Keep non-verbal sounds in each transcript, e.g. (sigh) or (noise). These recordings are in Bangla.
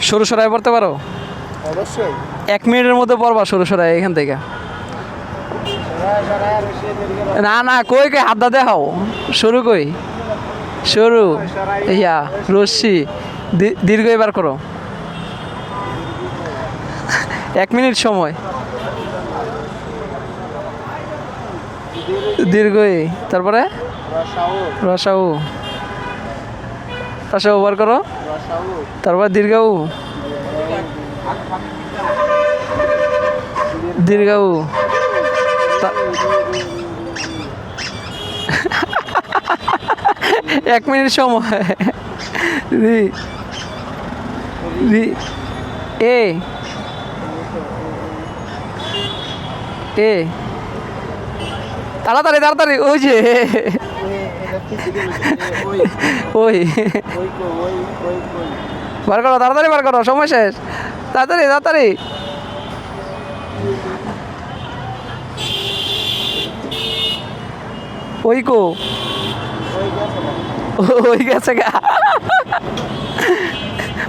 সরু সরাই পড়তে পারো? অবশ্যই। এক মিনিটের মধ্যে পড়বা সরু সরাই এখান থেকে। না না কই কই হাত দা দেখাও। সরু কই? সরু। ইয়া রশ্মি। দীর্ঘ এবার করো। এক মিনিট সময়। দীর্ঘই। তারপরে? রসাউ। রসাউ। রসাউ বার করো। তারপর দীর্ঘাউ দীর্ঘাউ (laughs) এক মিনিট সময়। রি। এ। এ। তাড়াতাড়ি তাড়াতাড়ি, ওই যে। ওই। বার করো, তাড়াতাড়ি বার করো, সময় শেষ। তাড়াতাড়ি তাড়াতাড়ি। ওই কো। ওই গেছে গা।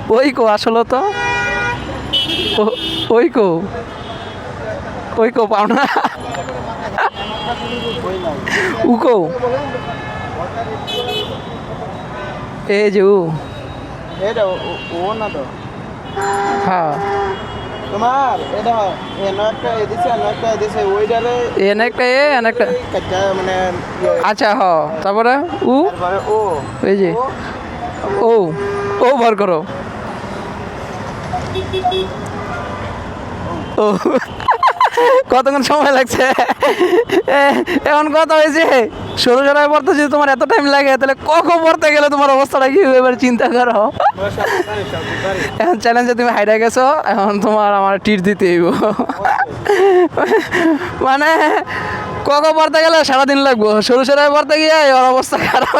ওই কো, আসলে তো। ওই কো। ওই কো, পাও না। উকো যে উ এটা ও- না তো হ্যাঁ তোমার এটা এনো একটা এদিছে এনো একটা এদিছে ওইটারে এন একটা এ এন একটা মানে আচ্ছা হ তারপরে উ তারপরে ও এই যে ও ও ভর করো ও কতক্ষণ সময় লাগছে? এখন কথা হয়েছে? সরু সরাই পড়তে যদি তোমার এত টাইম লাগে, তাহলে কখন পড়তে গেলে তোমার অবস্থাটা কি এবার চিন্তা করো। এখন চ্যালেঞ্জে তুমি হাইডা গেছো, এখন তোমার আমার টিট দিতে মানে কখন পড়তে গেলে সারাদিন লাগবো? সরু সরাই পড়তে গিয়ে ওর অবস্থা খারাপ